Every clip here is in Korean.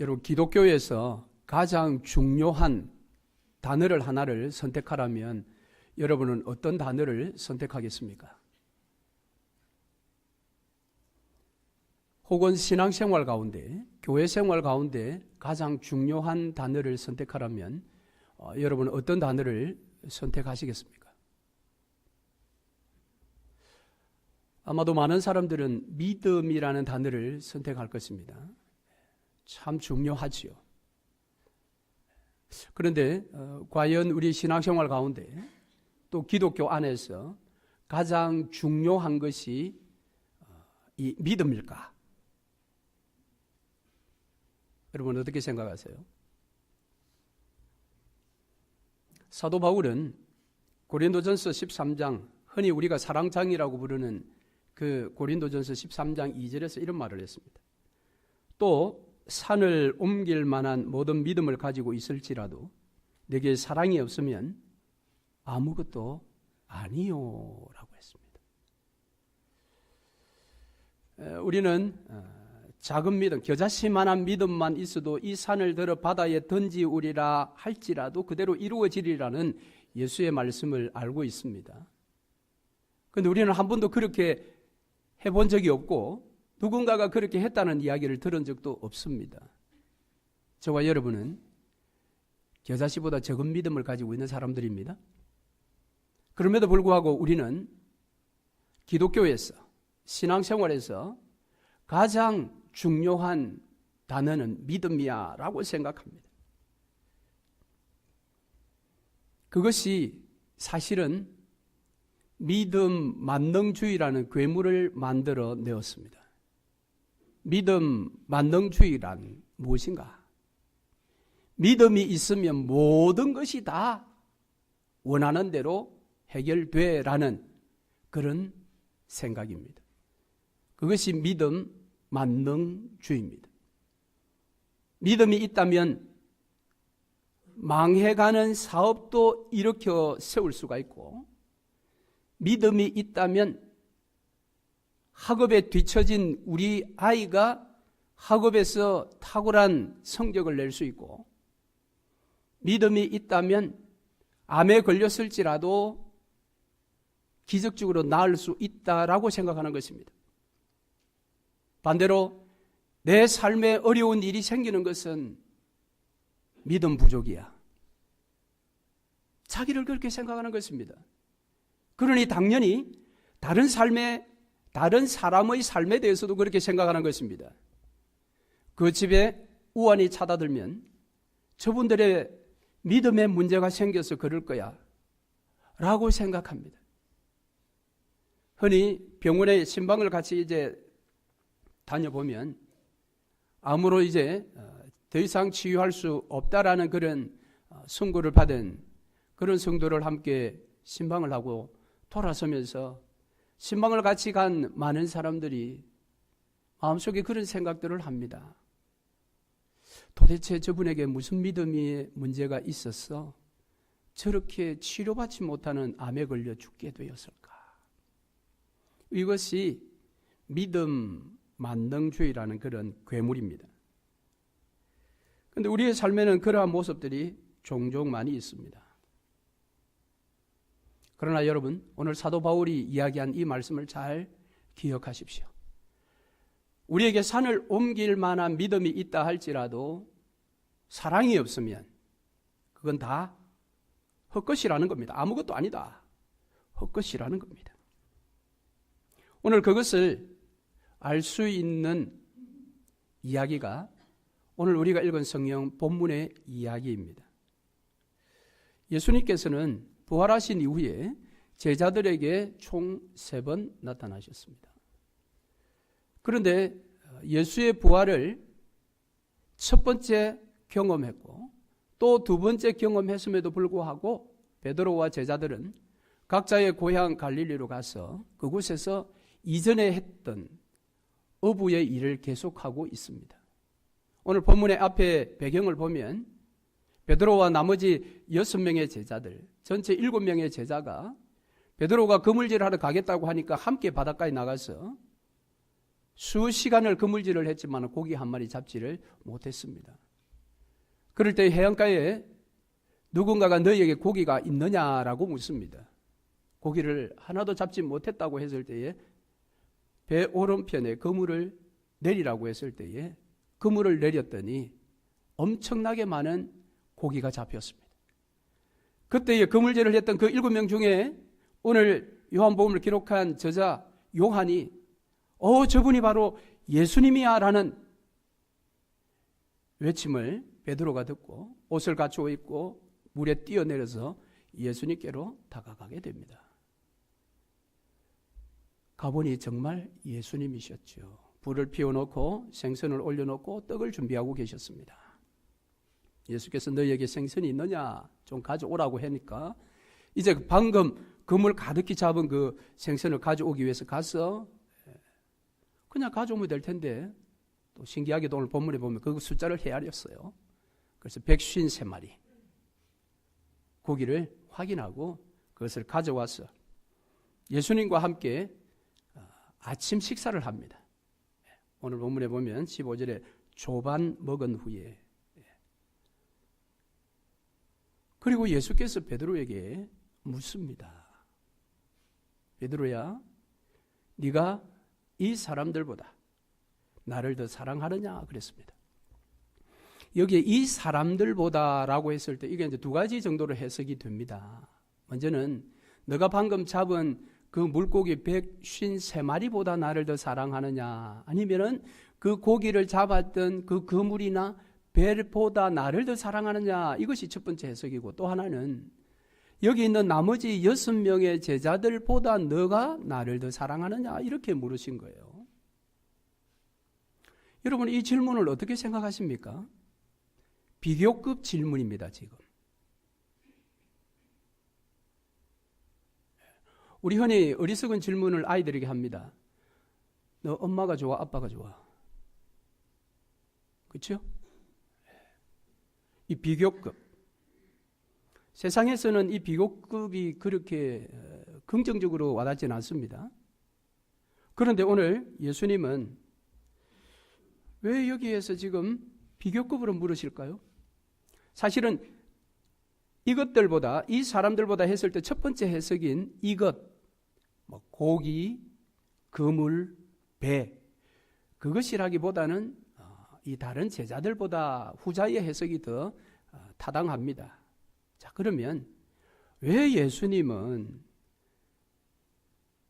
여러분 기독교에서 가장 중요한 단어를 하나를 선택하라면 여러분은 어떤 단어를 선택하겠습니까? 혹은 신앙생활 가운데, 교회 생활 가운데 가장 중요한 단어를 선택하라면 어, 여러분은 어떤 단어를 선택하시겠습니까? 아마도 많은 사람들은 믿음이라는 단어를 선택할 것입니다. 참 중요하지요. 그런데 어, 과연 우리 신앙생활 가운데 또 기독교 안에서 가장 중요한 것이 어, 이 믿음일까? 여러분 어떻게 생각하세요? 사도 바울은 고린도전서 13장 흔히 우리가 사랑장이라고 부르는 그 고린도전서 13장 2절에서 이런 말을 했습니다. 또 산을 옮길 만한 모든 믿음을 가지고 있을지라도 내게 사랑이 없으면 아무것도 아니요 라고 했습니다. 우리는 어, 작은 믿음, 겨자씨만한 믿음만 있어도 이 산을 들어 바다에 던지우리라 할지라도 그대로 이루어지리라는 예수의 말씀을 알고 있습니다. 그런데 우리는 한 번도 그렇게 해본 적이 없고 누군가가 그렇게 했다는 이야기를 들은 적도 없습니다. 저와 여러분은 겨자씨보다 적은 믿음을 가지고 있는 사람들입니다. 그럼에도 불구하고 우리는 기독교에서 신앙생활에서 가장 중요한 단어는 믿음이야 라고 생각합니다. 그것이 사실은 믿음 만능주의라는 괴물을 만들어 내었습니다. 믿음 만능주의란 무엇인가? 믿음이 있으면 모든 것이 다 원하는 대로 해결돼라는 그런 생각입니다. 그것이 믿음 만능주의입니다. 믿음이 있다면 망해가는 사업도 일으켜 세울 수가 있고, 믿음이 있다면 학업에 뒤처진 우리 아이가 학업에서 탁월한 성적을 낼 수 있고, 믿음이 있다면 암에 걸렸을지라도 기적적으로 나을 수 있다라고 생각하는 것입니다. 반대로 내 삶에 어려운 일이 생기는 것은 믿음 부족이야. 자기를 그렇게 생각하는 것입니다. 그러니 당연히 다른 삶에, 다른 사람의 삶에 대해서도 그렇게 생각하는 것입니다. 그 집에 우환이 찾아들면 저분들의 믿음에 문제가 생겨서 그럴 거야. 라고 생각합니다. 흔히 병원에 신방을 같이 이제 다녀보면 아무로 이제 어, 더 이상 치유할 수 없다라는 그런 어, 선고를 받은 그런 성도를 함께 신방을 하고 돌아서면서 신방을 같이 간 많은 사람들이 마음속에 그런 생각들을 합니다. 도대체 저분에게 무슨 믿음이 문제가 있었어? 저렇게 치료받지 못하는 암에 걸려 죽게 되었을까? 이것이 믿음 만능주의라는 그런 괴물입니다. 그런데 우리의 삶에는 그러한 모습들이 종종 많이 있습니다. 그러나 여러분, 오늘 사도 바울이 이야기한 이 말씀을 잘 기억하십시오. 우리에게 산을 옮길 만한 믿음이 있다 할지라도 사랑이 없으면 그건 다 헛것이라는 겁니다. 아무것도 아니다. 헛것이라는 겁니다. 오늘 그것을 알 수 있는 이야기가 오늘 우리가 읽은 성경 본문의 이야기입니다. 예수님께서는 부활하신 이후에 제자들에게 총 세 번 나타나셨습니다. 그런데 예수의 부활을 첫 번째 경험했고 또 두 번째 경험했음에도 불구하고 베드로와 제자들은 각자의 고향 갈릴리로 가서 그곳에서 이전에 했던 어부의 일을 계속하고 있습니다. 오늘 본문의 앞에 배경을 보면 베드로와 나머지 여섯 명의 제자들, 전체 일곱 명의 제자가 베드로가 그물질하러 가겠다고 하니까 함께 바닷가에 나가서 수시간을 그물질을 했지만 고기 한 마리 잡지를 못했습니다. 그럴 때 해안가에 누군가가 너희에게 고기가 있느냐라고 묻습니다. 고기를 하나도 잡지 못했다고 했을 때에 배 오른편에 그물을 내리라고 했을 때에 그물을 내렸더니 엄청나게 많은 고기가 잡혔습니다. 그때에 그물질을 했던 그 일곱 명 중에 오늘 요한복음을 기록한 저자 요한이 어 저분이 바로 예수님이야라는 외침을 베드로가 듣고 옷을 갖추어 입고 물에 뛰어내려서 예수님께로 다가가게 됩니다. 가보니 정말 예수님이셨죠. 불을 피워놓고 생선을 올려놓고 떡을 준비하고 계셨습니다. 예수께서 너희에게 생선이 있느냐? 좀 가져오라고 하니까 이제 방금 그물 가득히 잡은 그 생선을 가져오기 위해서 가서 그냥 가져오면 될 텐데 또 신기하게도 오늘 본문에 보면 그 숫자를 헤아렸어요. 그래서 153마리 고기를 확인하고 그것을 가져와서 예수님과 함께 어, 아침 식사를 합니다. 오늘 본문에 보면 15절에 조반 먹은 후에 그리고 예수께서 베드로에게 묻습니다. 베드로야, 네가 이 사람들보다 나를 더 사랑하느냐 그랬습니다. 여기에 이 사람들보다라고 했을 때 이게 이제 두 가지 정도로 해석이 됩니다. 먼저는 너가 방금 잡은 그 물고기 153마리보다 나를 더 사랑하느냐 아니면은 그 고기를 잡았던 그 그물이나 배보다 나를 더 사랑하느냐 이것이 첫 번째 해석이고 또 하나는 여기 있는 나머지 여섯 명의 제자들보다 너가 나를 더 사랑하느냐 이렇게 물으신 거예요. 여러분 이 질문을 어떻게 생각하십니까? 비교급 질문입니다, 지금. 우리 흔히 어리석은 질문을 아이들에게 합니다. 너 엄마가 좋아, 아빠가 좋아? 그렇죠? 이 비교급. 세상에서는 이 비교급이 그렇게 어, 긍정적으로 와닿지는 않습니다. 그런데 오늘 예수님은 왜 여기에서 지금 비교급으로 물으실까요? 사실은 이것들보다 이 사람들보다 했을 때 첫 번째 해석인 이것 뭐 고기, 그물, 배 그것이라기보다는 어, 이 다른 제자들보다 후자의 해석이 더 어, 타당합니다. 자 그러면 왜 예수님은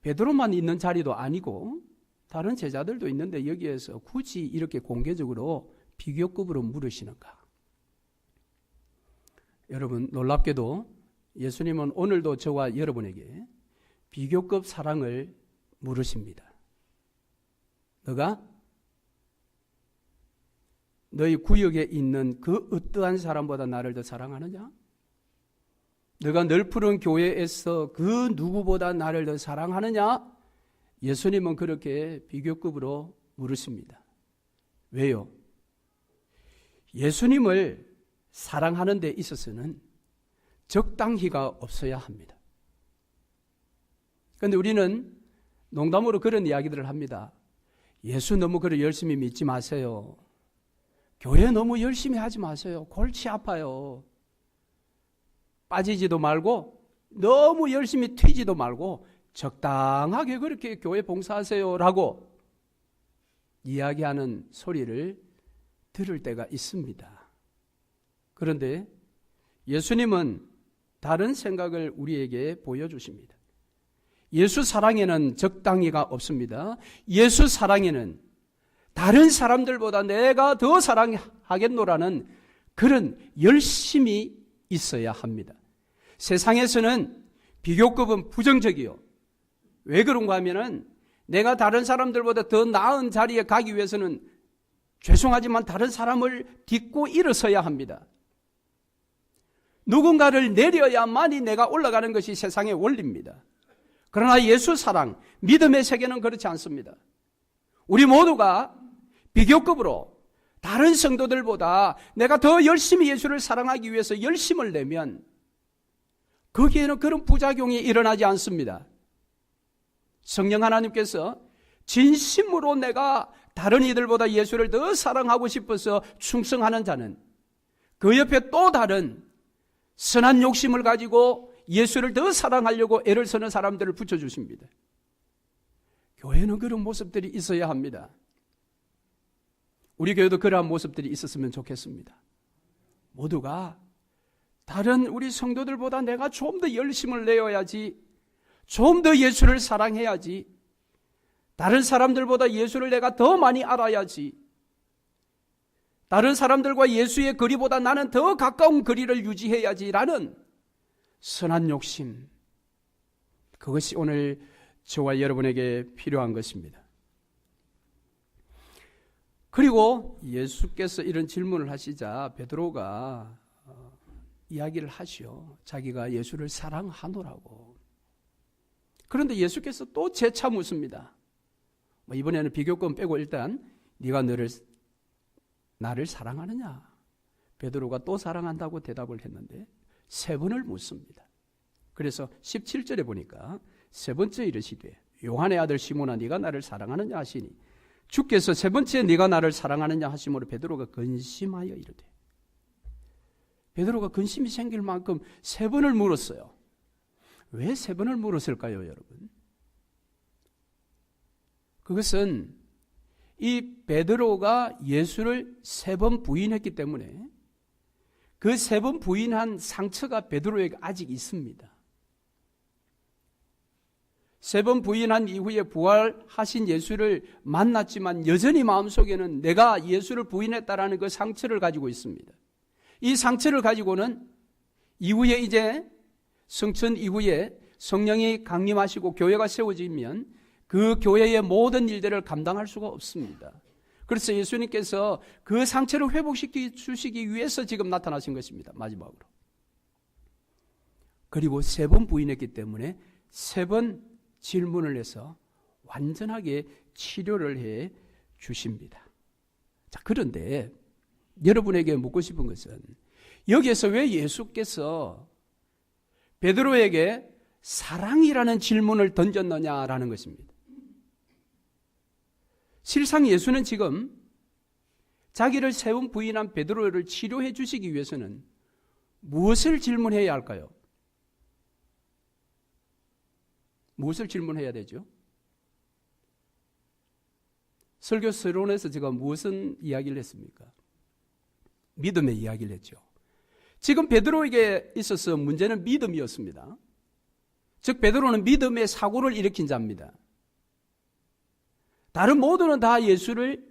베드로만 있는 자리도 아니고 다른 제자들도 있는데 여기에서 굳이 이렇게 공개적으로 비교급으로 물으시는가? 여러분 놀랍게도 예수님은 오늘도 저와 여러분에게 비교급 사랑을 물으십니다. 너가 너희 구역에 있는 그 어떠한 사람보다 나를 더 사랑하느냐? 너가 널푸른 교회에서 그 누구보다 나를 더 사랑하느냐? 예수님은 그렇게 비교급으로 물으십니다. 왜요? 예수님을 사랑하는 데 있어서는 적당히가 없어야 합니다. 그런데 우리는 농담으로 그런 이야기들을 합니다. 예수 너무 그래 열심히 믿지 마세요. 교회 너무 열심히 하지 마세요. 골치 아파요. 빠지지도 말고 너무 열심히 튀지도 말고 적당하게 그렇게 교회 봉사하세요라고 이야기하는 소리를 들을 때가 있습니다. 그런데 예수님은 다른 생각을 우리에게 보여주십니다. 예수 사랑에는 적당히가 없습니다. 예수 사랑에는 다른 사람들보다 내가 더 사랑하겠노라는 그런 열심이 있어야 합니다. 세상에서는 비교급은 부정적이요. 왜 그런가 하면은 내가 다른 사람들보다 더 나은 자리에 가기 위해서는 죄송하지만 다른 사람을 딛고 일어서야 합니다. 누군가를 내려야만이 내가 올라가는 것이 세상의 원리입니다. 그러나 예수 사랑, 믿음의 세계는 그렇지 않습니다. 우리 모두가 비교급으로 다른 성도들보다 내가 더 열심히 예수를 사랑하기 위해서 열심을 내면 거기에는 그런 부작용이 일어나지 않습니다. 성령 하나님께서 진심으로 내가 다른 이들보다 예수를 더 사랑하고 싶어서 충성하는 자는 그 옆에 또 다른 선한 욕심을 가지고 예수를 더 사랑하려고 애를 쓰는 사람들을 붙여주십니다. 교회는 그런 모습들이 있어야 합니다. 우리 교회도 그러한 모습들이 있었으면 좋겠습니다. 모두가 다른 우리 성도들보다 내가 좀 더 열심을 내어야지, 좀 더 예수를 사랑해야지, 다른 사람들보다 예수를 내가 더 많이 알아야지, 다른 사람들과 예수의 거리보다 나는 더 가까운 거리를 유지해야지라는 선한 욕심. 그것이 오늘 저와 여러분에게 필요한 것입니다. 그리고 예수께서 이런 질문을 하시자 베드로가 어, 이야기를 하시오. 자기가 예수를 사랑하노라고. 그런데 예수께서 또 재차 묻습니다. 뭐 이번에는 비교권 빼고 일단 네가 너를 나를 사랑하느냐? 베드로가 또 사랑한다고 대답을 했는데 세 번을 묻습니다. 그래서 17절에 보니까 세 번째 이르시되 요한의 아들 시몬아 네가 나를 사랑하느냐 하시니 주께서 세 번째 네가 나를 사랑하느냐 하심으로 베드로가 근심하여 이르되 베드로가 근심이 생길 만큼 세 번을 물었어요. 왜 세 번을 물었을까요, 여러분? 그것은 이 베드로가 예수를 세 번 부인했기 때문에 그 세 번 부인한 상처가 베드로에게 아직 있습니다. 세 번 부인한 이후에 부활하신 예수를 만났지만 여전히 마음속에는 내가 예수를 부인했다라는 그 상처를 가지고 있습니다. 이 상처를 가지고는 이후에 이제 성천 이후에 성령이 강림하시고 교회가 세워지면 그 교회의 모든 일들을 감당할 수가 없습니다. 그래서 예수님께서 그 상처를 회복시켜 주시기 위해서 지금 나타나신 것입니다. 마지막으로. 그리고 세 번 부인했기 때문에 세 번 질문을 해서 완전하게 치료를 해 주십니다. 자, 그런데 여러분에게 묻고 싶은 것은 여기에서 왜 예수께서 베드로에게 사랑이라는 질문을 던졌느냐라는 것입니다. 실상 예수는 지금 자기를 세운 부인한 베드로를 치료해 주시기 위해서는 무엇을 질문해야 할까요? 무엇을 질문해야 되죠? 설교 서론에서 제가 무슨 이야기를 했습니까? 믿음의 이야기를 했죠. 지금 베드로에게 있어서 문제는 믿음이었습니다. 즉 베드로는 믿음의 사고를 일으킨 자입니다. 다른 모두는 다 예수를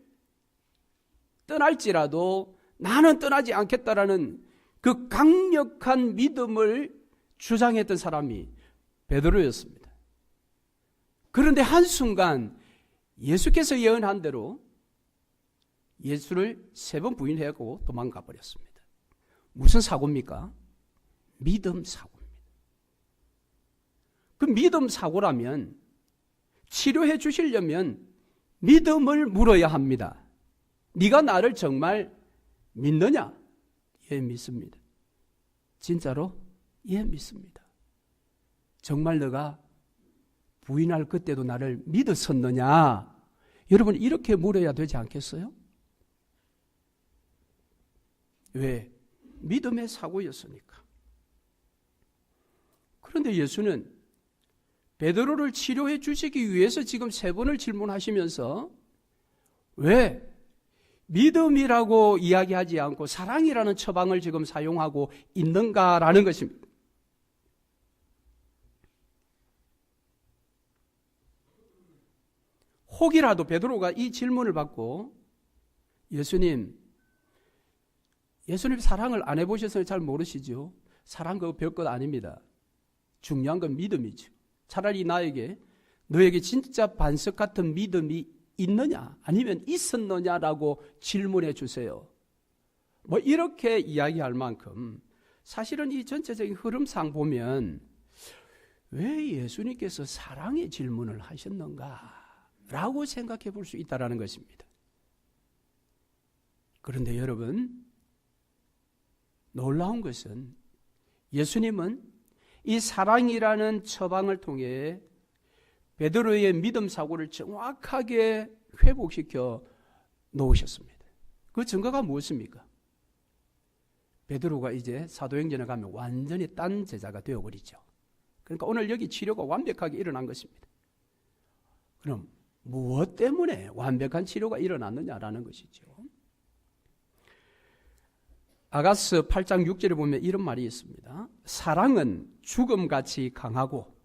떠날지라도 나는 떠나지 않겠다라는 그 강력한 믿음을 주장했던 사람이 베드로였습니다. 그런데 한순간 예수께서 예언한 대로 예수를 세 번 부인하고 도망가 버렸습니다. 무슨 사고입니까? 믿음 사고입니다. 그 믿음 사고라면 치료해 주시려면 믿음을 물어야 합니다. 네가 나를 정말 믿느냐? 예, 믿습니다. 진짜로? 예, 믿습니다. 정말 너가 부인할 그때도 나를 믿었었느냐? 여러분, 이렇게 물어야 되지 않겠어요? 왜? 믿음의 사고였으니까. 그런데 예수는 베드로를 치료해 주시기 위해서 지금 세 번을 질문하시면서 왜 믿음이라고 이야기하지 않고 사랑이라는 처방을 지금 사용하고 있는가라는 것입니다. 혹이라도 베드로가 이 질문을 받고 예수님, 예수님 사랑을 안 해보셔서 잘 모르시죠? 사랑 그거 별것 아닙니다. 중요한 건 믿음이죠. 차라리 나에게 너에게 진짜 반석 같은 믿음이 있느냐 아니면 있었느냐라고 질문해 주세요. 뭐 이렇게 이야기할 만큼 사실은 이 전체적인 흐름상 보면 왜 예수님께서 사랑의 질문을 하셨는가 라고 생각해 볼 수 있다라는 것입니다. 그런데 여러분 놀라운 것은 예수님은 이 사랑이라는 처방을 통해 베드로의 믿음 사고를 정확하게 회복시켜 놓으셨습니다. 그 증거가 무엇입니까? 베드로가 이제 사도행전에 가면 완전히 딴 제자가 되어버리죠. 그러니까 오늘 여기 치료가 완벽하게 일어난 것입니다. 그럼 무엇 때문에 완벽한 치료가 일어났느냐라는 것이죠. 아가스 8장 6절에 보면 이런 말이 있습니다. 사랑은 죽음같이 강하고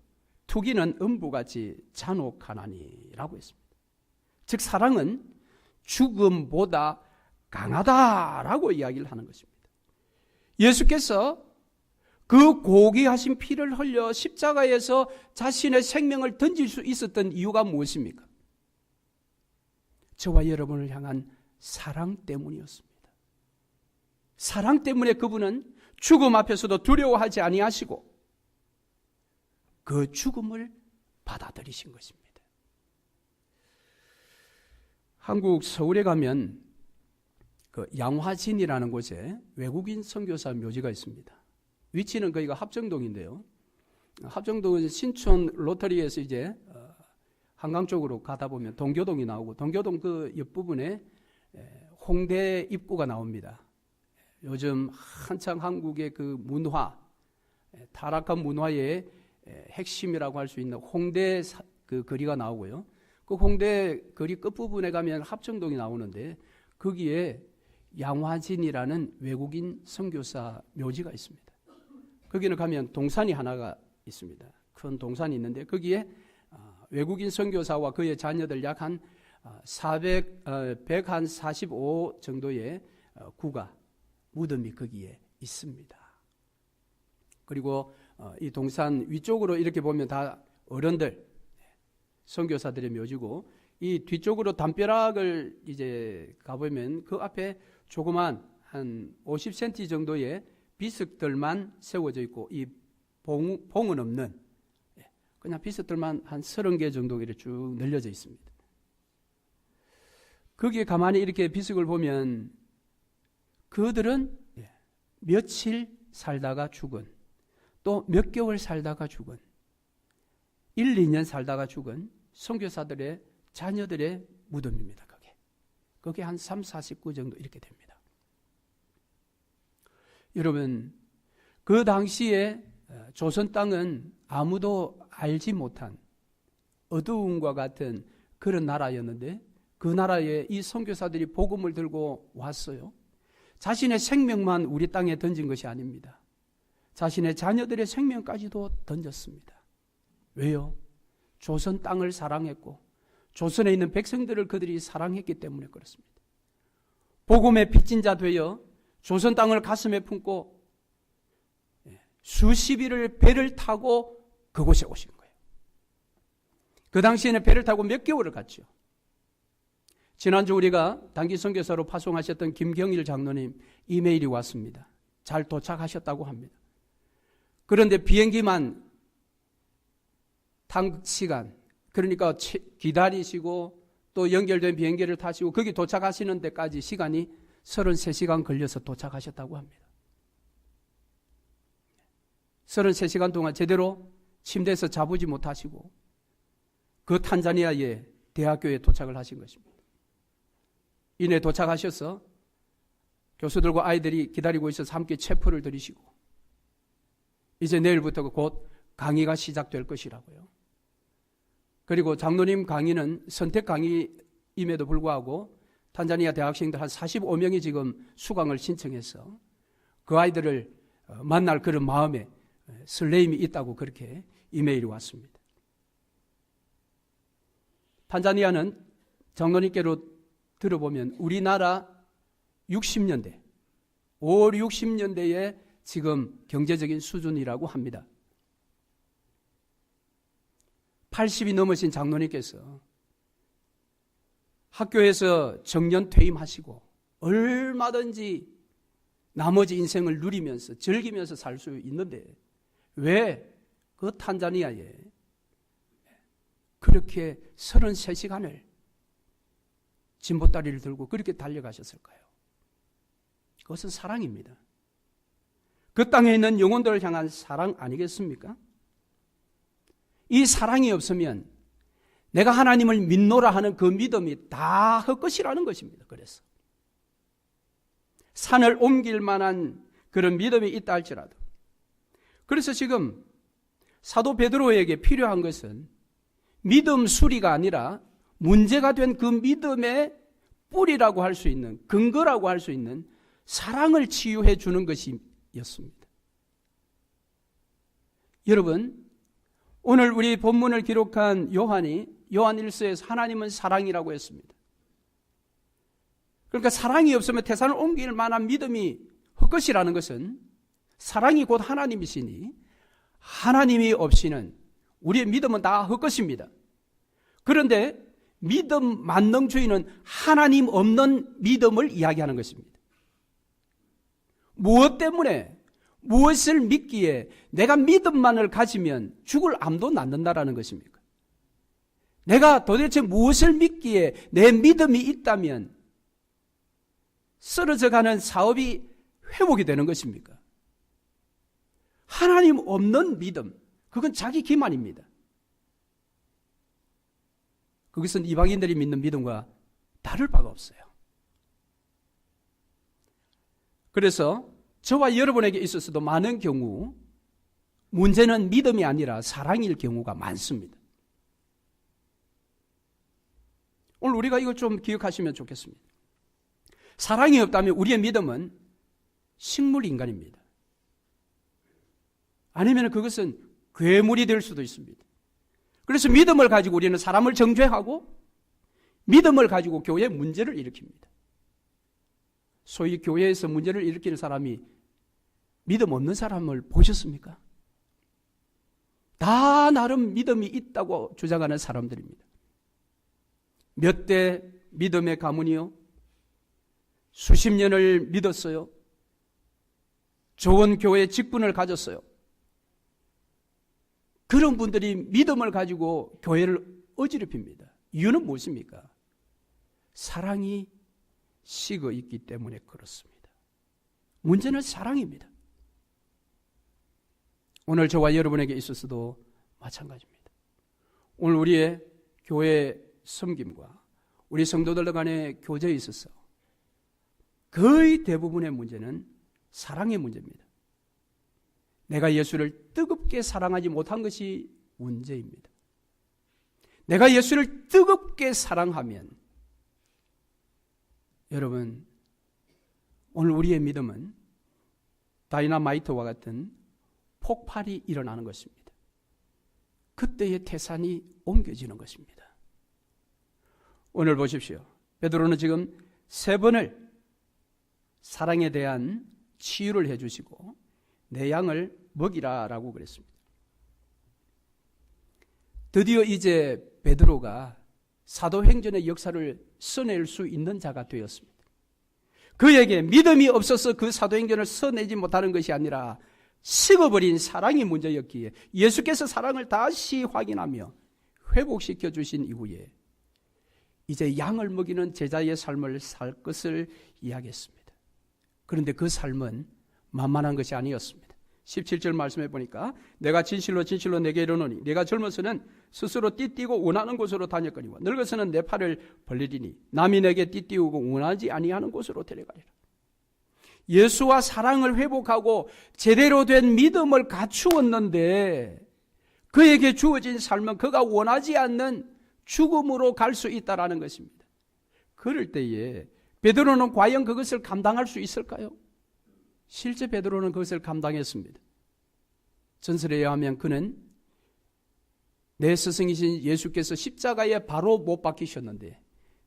투기는 음부같이 잔혹하나니라고 했습니다. 즉 사랑은 죽음보다 강하다라고 이야기를 하는 것입니다. 예수께서 그 고귀하신 피를 흘려 십자가에서 자신의 생명을 던질 수 있었던 이유가 무엇입니까? 저와 여러분을 향한 사랑 때문이었습니다. 사랑 때문에 그분은 죽음 앞에서도 두려워하지 아니하시고 그 죽음을 받아들이신 것입니다. 한국 서울에 가면 그 양화진이라는 곳에 외국인 선교사 묘지가 있습니다. 위치는 거기가 합정동인데요. 합정동은 신촌 로터리에서 이제 어, 한강 쪽으로 가다 보면 동교동이 나오고 동교동 그 옆부분에 홍대 입구가 나옵니다. 요즘 한창 한국의 그 문화, 타락한 문화의 핵심이라고 할 수 있는 홍대 그 거리가 나오고요. 그 홍대 거리 끝부분에 가면 합정동이 나오는데 거기에 양화진이라는 외국인 선교사 묘지가 있습니다. 거기는 가면 동산이 하나가 있습니다. 큰 동산이 있는데 거기에 아, 외국인 선교사와 그의 자녀들 약 한 400, 145 정도의 어, 구가 무덤이 거기에 있습니다. 그리고 어, 이 동산 위쪽으로 이렇게 보면 다 어른들 선교사들의 묘지고 이 뒤쪽으로 담벼락을 이제 가보면 그 앞에 조그만 한 50cm 정도의 비석들만 세워져 있고 이 봉, 봉은 없는 예, 그냥 비석들만 한 30개 정도 이렇게 쭉 늘려져 있습니다. 거기에 가만히 이렇게 비석을 보면 그들은 예, 며칠 살다가 죽은 또 몇 개월 살다가 죽은 1, 2년 살다가 죽은 선교사들의 자녀들의 무덤입니다. 그게. 그게 한 3, 49 정도 이렇게 됩니다. 여러분, 그 당시에 어, 조선 땅은 아무도 알지 못한 어두움과 같은 그런 나라였는데 그 나라에 이 선교사들이 복음을 들고 왔어요. 자신의 생명만 우리 땅에 던진 것이 아닙니다. 자신의 자녀들의 생명까지도 던졌습니다. 왜요? 조선 땅을 사랑했고 조선에 있는 백성들을 그들이 사랑했기 때문에 그렇습니다. 복음의 빚진 자 되어 조선 땅을 가슴에 품고 예, 수십 일을 배를 타고 그곳에 오신. 그 당시에는 배를 타고 몇 개월을 갔죠. 지난주 우리가 단기 선교사로 파송하셨던 김경일 장로님 이메일이 왔습니다. 잘 도착하셨다고 합니다. 그런데 비행기만 단시간 그러니까 기다리시고 또 연결된 비행기를 타시고 거기 도착하시는 데까지 시간이 33시간 걸려서 도착하셨다고 합니다. 33시간 동안 제대로 침대에서 자보지 못하시고 그 탄자니아의 대학교에 도착을 하신 것입니다. 이내 도착하셔서 교수들과 아이들이 기다리고 있어서 함께 체포를 드리시고 이제 내일부터 곧 강의가 시작될 것이라고요. 그리고 장로님 강의는 선택 강의임에도 불구하고 탄자니아 대학생들 한 45명이 지금 수강을 신청해서 그 아이들을 어, 만날 그런 마음에 설레임이 있다고 그렇게 이메일이 왔습니다. 탄자니아는 장로님께로 들어보면 우리나라 60년대, 5, 60년대의 지금 경제적인 수준이라고 합니다. 80이 넘으신 장로님께서 학교에서 정년 퇴임하시고 얼마든지 나머지 인생을 누리면서 즐기면서 살 수 있는데 왜 그 탄자니아에 그렇게 33시간을 진보다리를 들고 그렇게 달려가셨을까요? 그것은 사랑입니다. 그 땅에 있는 영혼들을 향한 사랑 아니겠습니까? 이 사랑이 없으면 내가 하나님을 믿노라 하는 그 믿음이 다 헛것이라는 것입니다. 그래서 산을 옮길 만한 그런 믿음이 있다 할지라도 그래서 지금 사도 베드로에게 필요한 것은 믿음 수리가 아니라 문제가 된 그 믿음의 뿌리라고 할 수 있는 근거라고 할 수 있는 사랑을 치유해 주는 것이었습니다. 여러분, 오늘 우리 본문을 기록한 요한이 요한 1서에서 하나님은 사랑이라고 했습니다. 그러니까 사랑이 없으면 태산을 옮길 만한 믿음이 헛것이라는 것은 사랑이 곧 하나님이시니 하나님이 없이는 우리의 믿음은 다 헛것입니다. 그런데 믿음 만능주의는 하나님 없는 믿음을 이야기하는 것입니다. 무엇 때문에 무엇을 믿기에 내가 믿음만을 가지면 죽을 암도 낫는다라는 것입니까? 내가 도대체 무엇을 믿기에 내 믿음이 있다면 쓰러져 가는 사업이 회복이 되는 것입니까? 하나님 없는 믿음, 그건 자기 기만입니다. 그것은 이방인들이 믿는 믿음과 다를 바가 없어요. 그래서 저와 여러분에게 있어서도 많은 경우 문제는 믿음이 아니라 사랑일 경우가 많습니다. 오늘 우리가 이걸 좀 기억하시면 좋겠습니다. 사랑이 없다면 우리의 믿음은 식물 인간입니다. 아니면 그것은 괴물이 될 수도 있습니다. 그래서 믿음을 가지고 우리는 사람을 정죄하고 믿음을 가지고 교회에 문제를 일으킵니다. 소위 교회에서 문제를 일으키는 사람이 믿음 없는 사람을 보셨습니까? 다 나름 믿음이 있다고 주장하는 사람들입니다. 몇 대 믿음의 가문이요? 수십 년을 믿었어요. 좋은 교회 직분을 가졌어요. 그런 분들이 믿음을 가지고 교회를 어지럽힙니다. 이유는 무엇입니까? 사랑이 식어 있기 때문에 그렇습니다. 문제는 사랑입니다. 오늘 저와 여러분에게 있어서도 마찬가지입니다. 오늘 우리의 교회 섬김과 우리 성도들 간의 교제에 있어서 거의 대부분의 문제는 사랑의 문제입니다. 내가 예수를 뜨겁게 사랑하지 못한 것이 문제입니다. 내가 예수를 뜨겁게 사랑하면 여러분 오늘 우리의 믿음은 다이나마이트와 같은 폭발이 일어나는 것입니다. 그때의 태산이 옮겨지는 것입니다. 오늘 보십시오. 베드로는 지금 세 번을 사랑에 대한 치유를 해주시고 내 양을 먹이라라고 그랬습니다. 드디어 이제 베드로가 사도행전의 역사를 써낼 수 있는 자가 되었습니다. 그에게 믿음이 없어서 그 사도행전을 써내지 못하는 것이 아니라 식어버린 사랑이 문제였기에 예수께서 사랑을 다시 확인하며 회복시켜 주신 이후에 이제 양을 먹이는 제자의 삶을 살 것을 이야기했습니다. 그런데 그 삶은 만만한 것이 아니었습니다. 17절 말씀해 보니까 내가 진실로 진실로 내게 이르노니 내가 젊어서는 스스로 띠띠고 원하는 곳으로 다녔거니와 늙어서는 내 팔을 벌리리니 남이 내게 띠띠우고 원하지 아니하는 곳으로 데려가리라. 예수와 사랑을 회복하고 제대로 된 믿음을 갖추었는데 그에게 주어진 삶은 그가 원하지 않는 죽음으로 갈 수 있다라는 것입니다. 그럴 때에 베드로는 과연 그것을 감당할 수 있을까요? 실제 베드로는 그것을 감당했습니다. 전설에 의하면 그는 내 스승이신 예수께서 십자가에 바로 못 박히셨는데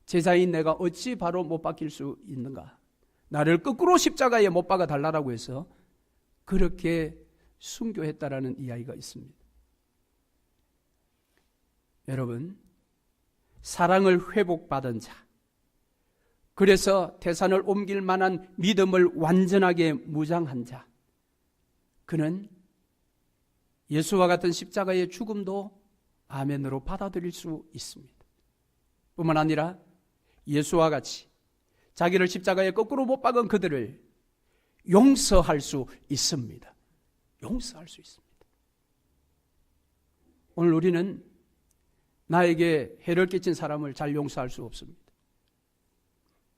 제자인 내가 어찌 바로 못 박힐 수 있는가? 나를 거꾸로 십자가에 못 박아 달라라고 해서 그렇게 순교했다라는 이야기가 있습니다. 여러분, 사랑을 회복받은 자, 그래서 태산을 옮길 만한 믿음을 완전하게 무장한 자. 그는 예수와 같은 십자가의 죽음도 아멘으로 받아들일 수 있습니다. 뿐만 아니라 예수와 같이 자기를 십자가에 거꾸로 못 박은 그들을 용서할 수 있습니다. 용서할 수 있습니다. 오늘 우리는 나에게 해를 끼친 사람을 잘 용서할 수 없습니다.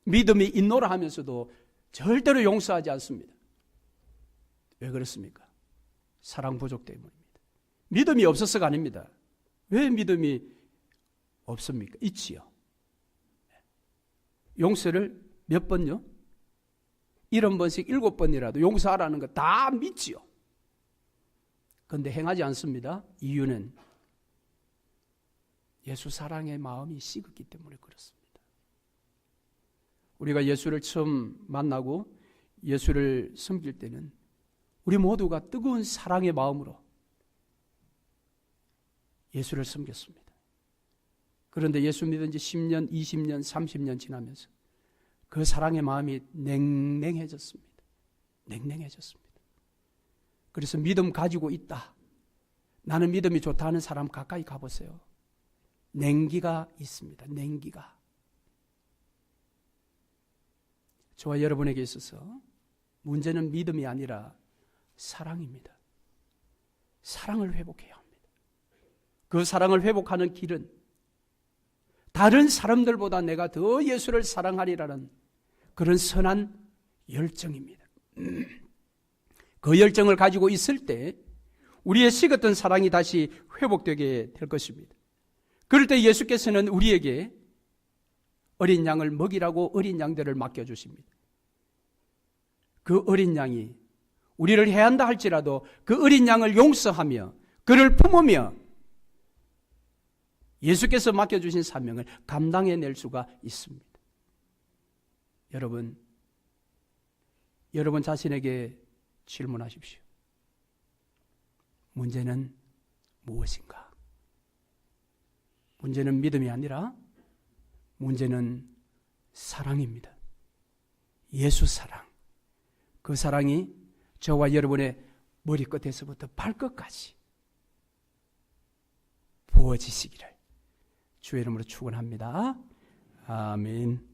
믿음이 있노라 하면서도 절대로 용서하지 않습니다. 왜 그렇습니까? 사랑 부족 때문입니다. 믿음이 없어서가 아닙니다. 왜 믿음이 없습니까? 있지요. 용서를 몇 번요? 일흔 번씩 일곱 번이라도 용서하라는 거 다 믿지요. 그런데 행하지 않습니다. 이유는 예수 사랑의 마음이 식었기 때문에 그렇습니다. 우리가 예수를 처음 만나고 예수를 섬길 때는 우리 모두가 뜨거운 사랑의 마음으로 예수를 섬겼습니다. 그런데 예수 믿은 지 10년, 20년, 30년 지나면서 그 사랑의 마음이 냉랭해졌습니다. 냉랭해졌습니다. 그래서 믿음 가지고 있다. 나는 믿음이 좋다 하는 사람 가까이 가보세요. 냉기가 있습니다. 냉기가. 저와 여러분에게 있어서 문제는 믿음이 아니라 사랑입니다. 사랑을 회복해야 합니다. 그 사랑을 회복하는 길은 다른 사람들보다 내가 더 예수를 사랑하리라는 그런 선한 열정입니다. 그 열정을 가지고 있을 때 우리의 식었던 사랑이 다시 회복되게 될 것입니다. 그럴 때 예수께서는 우리에게 어린 양을 먹이라고 어린 양들을 맡겨주십니다. 그 어린 양이 우리를 해한다 할지라도 그 어린 양을 용서하며 그를 품으며 예수께서 맡겨주신 사명을 감당해낼 수가 있습니다. 여러분, 여러분 자신에게 질문하십시오. 문제는 무엇인가? 문제는 믿음이 아니라 문제는 사랑입니다. 예수 사랑. 그 사랑이 저와 여러분의 머리끝에서부터 발끝까지 부어지시기를 주의 이름으로 축원합니다. 아멘.